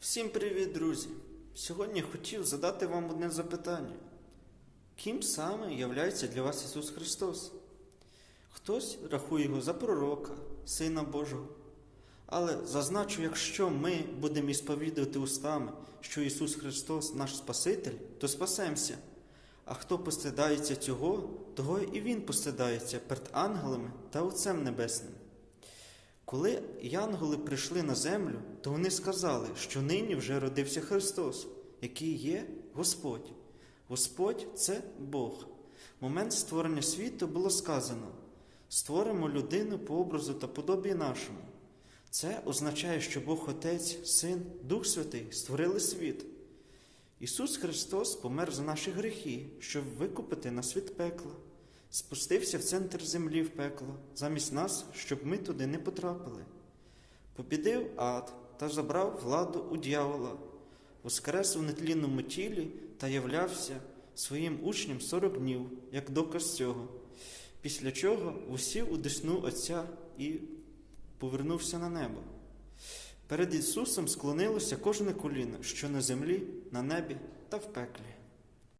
Всім привіт, друзі! Сьогодні хотів задати вам одне запитання. Ким саме являється для вас Ісус Христос? Хтось рахує його за пророка, Сина Божого. Але зазначу, якщо ми будемо ісповідувати устами, що Ісус Христос наш Спаситель, то спасемося. А хто постидається цього, того і Він постидається перед ангелами та Отцем Небесним. Коли янголи прийшли на землю, то вони сказали, що нині вже родився Христос, який є Господь. Господь це Бог. В момент створення світу було сказано: створимо людину по образу та подобі нашому. Це означає, що Бог Отець, Син, Дух Святий створили світ. Ісус Христос помер за наші гріхи, щоб викупити нас від пекла, спустився в центр землі в пекло, замість нас, щоб ми туди не потрапили. Побідив ад та забрав владу у дьявола, воскрес у нетлінному тілі та являвся своїм учням сорок днів, як доказ цього, після чого усів у десну Отця і повернувся на небо. Перед Ісусом склонилося кожне коліно, що на землі, на небі та в пеклі.